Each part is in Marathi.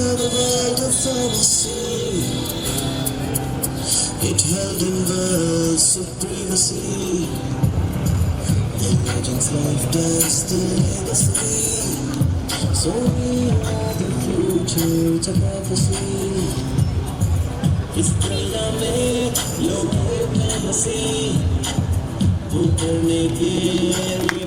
another world of fantasy. It held in verse of privacy. Imagines life destiny. So we are the future, it's a prophecy. It's programmed, local fantasy. Who can make it?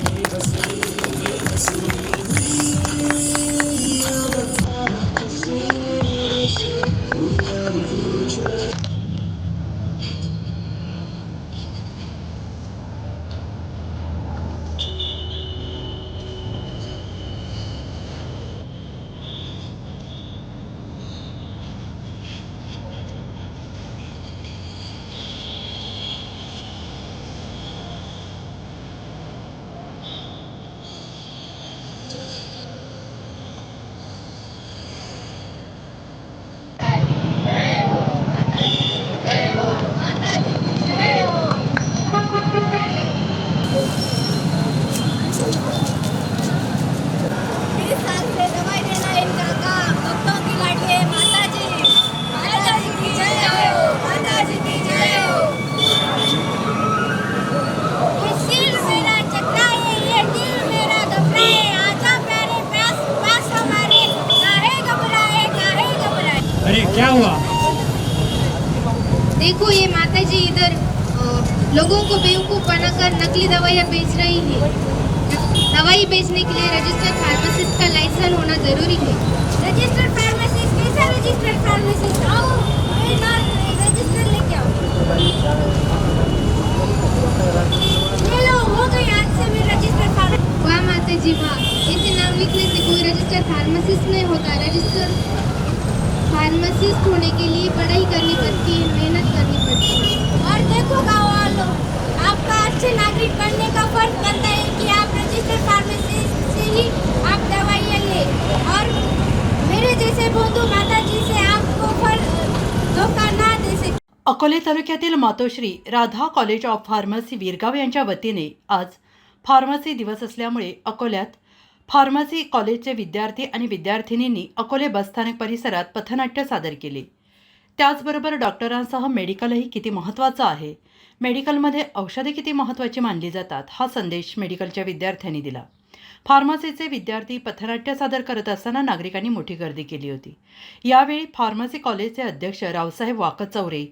लोगों को बेवकूफ़ बनाकर नकली दवाइयाँ बेच रही है। दवाई बेचने के लिए रजिस्टर्ड फार्मासिस्ट का लाइसेंस होना ज़रूरी है। रजिस्टर्ड फार्मासिस्ट कैसा रजिस्टर्ड फार्मासिस्ट आओ रजिस्टर लेके आओ। ये लो हो गई आज से मैं रजिस्टर्ड फार्मासिस्ट वाह माता जी वाह ऐसे नाम लिखने से कोई रजिस्टर्ड फार्मासिस्ट नहीं होता। रजिस्टर्ड फार्मासिस्ट होने के लिए पढ़ाई करनी पड़ती है मेहनत करनी पड़ती है। और देखो गाँव वालों आपका अच्छे नागरिक बनने का फर्ज बनता है कि आप रजिस्टर्ड फार्मासिस्ट से ही आप दवाइयाँ ले। और मेरे जैसे बंधु माता जी से आपको फर्ज धोखा ना दे सके। अकोले तालुक्यातील Matoshri Radha college of pharmacy Virgaon यांच्या वतीने आज फार्मसी दिवस असल्यामुळे अकोल्यात फार्मसी कॉलेजचे विद्यार्थी आणि विद्यार्थिनींनी अकोले बसस्थानक परिसरात पथनाट्य सादर केले. त्याचबरोबर डॉक्टरांसह मेडिकलही किती महत्त्वाचं आहे? मेडिकलमध्ये औषधे किती महत्त्वाची मानली जातात? हा संदेश मेडिकलच्या विद्यार्थ्यांनी दिला. फार्मसीचे विद्यार्थी पथनाट्य सादर करत असताना नागरिकांनी मोठी गर्दी केली होती. यावेळी फार्मसी कॉलेजचे अध्यक्ष रावसाहेब वाकचौरे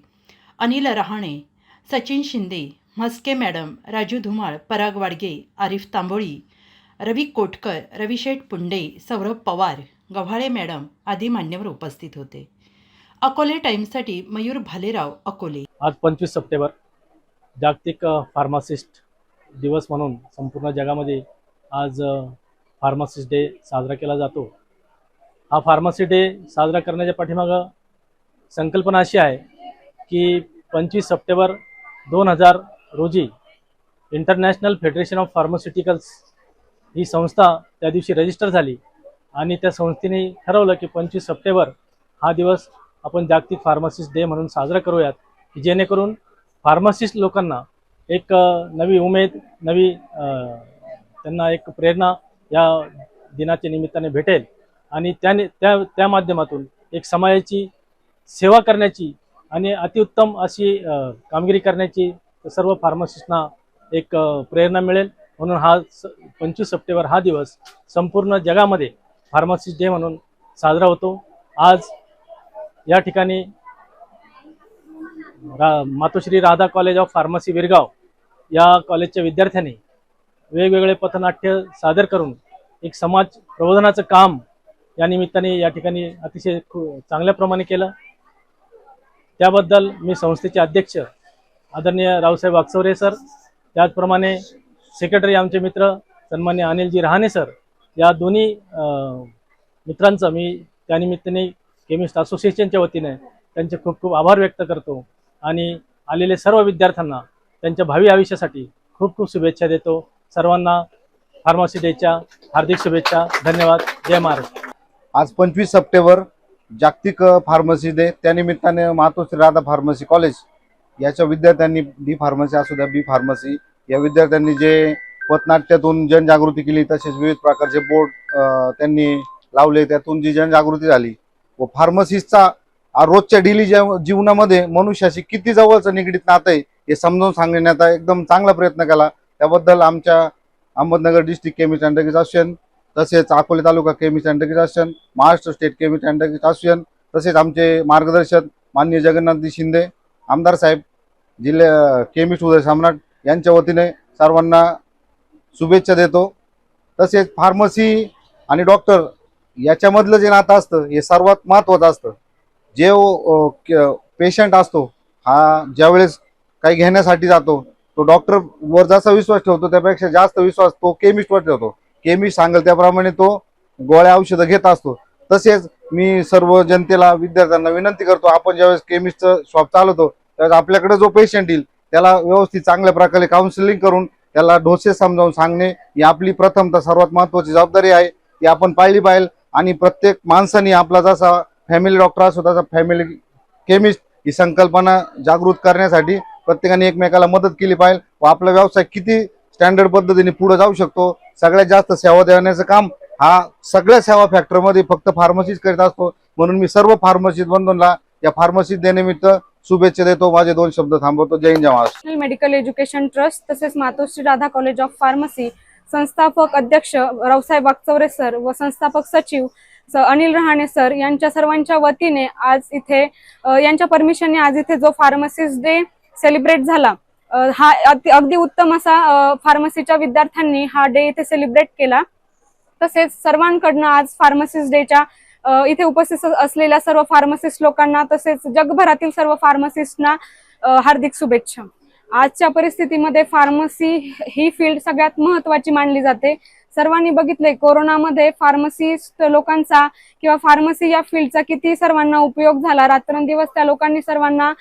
अनिल रहाणे सचिन शिंदे म्हस्के मॅडम राजू धुमाळ पराग वाडगे आरिफ तांबोळी रवी कोटकर रविशेठ पुंडे सौरभ पवार गव्हाळे मॅडम आदी मान्यवर उपस्थित होते. अकोले टाइम्ससाठी मयूर भालेराव अकोले. आज पंचवीस सप्टेंबर जागतिक फार्मासिस्ट दिवस म्हणून संपूर्ण जगामध्ये आज फार्मासिस्ट डे साजरा केला जातो. हा फार्मासी डे साजरा करण्याच्या पाठीमागं संकल्पना अशी आहे की पंचवीस सप्टेंबर दोन हजार रोजी इंटरनॅशनल फेडरेशन ऑफ फार्मास्युटिकल्स ही संस्था त्या दिवशी रजिस्टर झाली. आणि त्या संस्थेने ठरवलं की पंचवीस सप्टेंबर हा दिवस आपण जागतिक फार्मासिस्ट डे म्हणून साजरा करूयात. की जेणेकरून फार्मासिस्ट लोकांना एक नवी उमेद नवी त्यांना एक प्रेरणा या दिनाच्या निमित्ताने भेटेल. आणि त्याने त्या त्या माध्यमातून एक समाजाची सेवा करण्याची आणि अतिउत्तम अशी कामगिरी करण्याची सर्व फार्मासिस्टना एक प्रेरणा मिळेल. म्हणून हा स पंचवीस सप्टेंबर हा दिवस संपूर्ण जगामध्ये फार्मासिस्ट डे म्हणून साजरा होतो. आज या ठिकाणी रा Matoshri Radha college of pharmacy Virgaon या कॉलेजच्या विद्यार्थ्यांनी वेगवेगळे पथनाट्य सादर करून एक समाज प्रबोधनाचं काम या निमित्ताने या ठिकाणी अतिशय चांगल्या प्रमाणे केलं. त्याबद्दल मी संस्थेचे अध्यक्ष आदरणीय रावसाहेब वागचौरे सर त्याचप्रमाणे सेक्रेटरी आमचे मित्र सन्मान्य अनिलजी रहाणे सर या दोन्ही मित्रांचं मी त्यानिमित्ताने केमिस्ट असोसिएशनच्या वतीने त्यांचे खूप खूप आभार व्यक्त करतो आणि आलेले सर्व विद्यार्थ्यांना त्यांच्या भावी आयुष्यासाठी खूप खूप शुभेच्छा देतो. सर्वांना फार्मसी डेच्या हार्दिक शुभेच्छा. धन्यवाद. जय महाराष्ट्र आज पंचवीस सप्टेंबर जागतिक फार्मसी डे. त्यानिमित्ताने मातोश्री राधा फार्मसी कॉलेज. याच्या विद्यार्थ्यांनी डी फार्मसी असू द्या बी फार्मसी या विद्यार्थ्यांनी जे पथनाट्यातून जनजागृती केली तसेच विविध प्रकारचे बोर्ड त्यांनी लावले. त्यातून जी जनजागृती झाली व फार्मसिस्टचा रोजच्या डेली जीवनामध्ये मनुष्याशी किती जवळचं निगडीत नातं आहे हे समजावून सांगण्याचा एकदम चांगला प्रयत्न केला. त्याबद्दल आमच्या Ahmednagar district chemist and drugs association तसेच Akole taluka chemist and drugs association Maharashtra state chemist and drugs association तसेच आमचे मार्गदर्शक माननीय जगन्नाथजी शिंदे आमदार साहेब जिल्हा केमिस्ट उदय सम्राट यांच्या वतीने सर्वांना शुभेच्छा देतो. तसेच फार्मसी आणि डॉक्टर याच्यामधलं जे नातं असतं हे सर्वात महत्त्वाचं असतं. जे पेशंट असतो हा ज्यावेळेस काही घेण्यासाठी जातो तो डॉक्टर वर जसा विश्वास ठेवतो त्यापेक्षा जास्त विश्वास तो केमिस्टवर ठेवतो. केमिस्ट सांगेल त्याप्रमाणे तो गोळ्या औषधं घेत असतो. तसेच मी सर्व जनतेला विद्यार्थ्यांना विनंती करतो आपण ज्यावेळेस केमिस्टचं शॉप चालवतो त्यावेळेस आपल्याकडे जो पेशंट येईल त्याला व्यवस्थित चांगल्या प्रकारे काउन्सिलिंग करून त्याला डोसे समजावून सांगणे ही आपली प्रथमतः सर्वात महत्वाची जबाबदारी आहे. ती आपण पाहिली पाहिजे आणि प्रत्येक माणसाने आपला जसा फॅमिली डॉक्टर असतो तसा फॅमिली केमिस्ट ही संकल्पना जागृत करण्यासाठी प्रत्येकाने एकमेकाला मदत केली पाहिजे व आपला व्यवसाय किती स्टँडर्ड पद्धतीने पुढे जाऊ शकतो सगळ्यात जास्त सेवा देण्याचं काम हा सगळ्या सेवा फॅक्टरमध्ये फक्त फार्मसीच करीत असतो. म्हणून मी सर्व फार्मसीत बंधूंना या फार्मसीत देण्यानिमित्त शुभेच्छा देतो माझे दोन शब्द थांबवतो. जय Hind Maharashtra. Medical education trust तसेच Matoshri Radha college of pharmacy संस्थापक अध्यक्ष रावसाहेब वागचौरे सर व संस्थापक सचिव अनिल रहाणे सर यांच्या सर्वांच्या वतीने आज इथे यांच्या परमिशनने आज इथे जो फार्मसिस्ट डे सेलिब्रेट झाला हा अगदी उत्तम असा फार्मसीच्या विद्यार्थ्यांनी हा डे इथे सेलिब्रेट केला. तसेच सर्वांकडनं आज फार्मसिस्ट डेच्या इथे उपस्थित असलेल्या सर्व फार्मसिस्ट लोकांना तसेच जगभरातील सर्व फार्मसिस्टना हार्दिक शुभेच्छा. आजच्या परिस्थितीमध्ये फार्मसी ही फील्ड सगळ्यात महत्वाची मानली जाते. सर्वांनी बघितले कोरोनामध्ये फार्मसिस्ट लोकांचा किंवा फार्मसी या फील्डचा किती सर्वांना उपयोग झाला. रात्रंदिवस त्या लोकांनी सर्वांना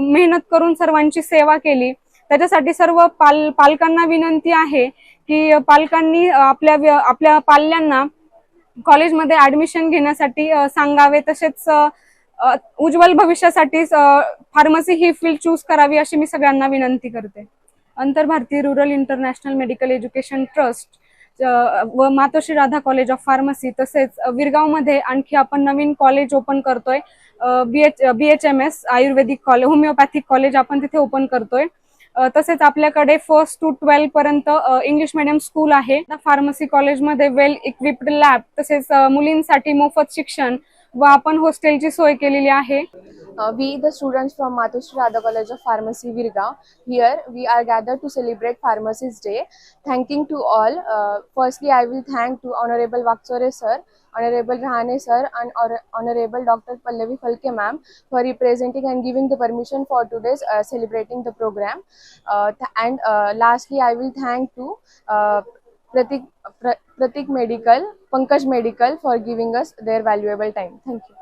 मेहनत करून सर्वांची सेवा केली. त्याच्यासाठी सर्व पाल पालकांना विनंती आहे की पालकांनी आपल्या आपल्या पाल्यांना कॉलेजमध्ये ऍडमिशन घेण्यासाठी सांगावे तसेच उज्ज्वल भविष्यासाठी फार्मसी ही फील्ड चूज करावी अशी मी सगळ्यांना विनंती करते. अंतर भारतीय rural international medical education trust व Matoshri Radha college of pharmacy तसेच विरगावमध्ये आणखी आपण नवीन कॉलेज ओपन करतोय. B H B H M S Ayurvedic college homoeopathic college आपण तिथे ओपन करतोय. तसेच आपल्याकडे फर्स्ट टू ट्वेल्व पर्यंत इंग्लिश मिडियम स्कूल आहे. फार्मसी कॉलेजमध्ये वेल इक्विप्ड लॅब तसेच मुलींसाठी मोफत शिक्षण व आपण हॉस्टेलची सोय केलेली आहे. Uh, we, the students from Matushri Radha College of Pharmacy, Virgaon, here we are gathered to celebrate Pharmacist Day. Thanking to all. Uh, firstly, I will thank to Honorable Vakchore sir, Honorable Rahane sir, and Hon- Honorable Dr. Pallavi Falke ma'am for representing and giving the permission for today's uh, celebrating the program. Uh, th- and uh, lastly, I will thank to uh, Pratik, Pratik Medical, Pankaj Medical for giving us their valuable time. Thank you.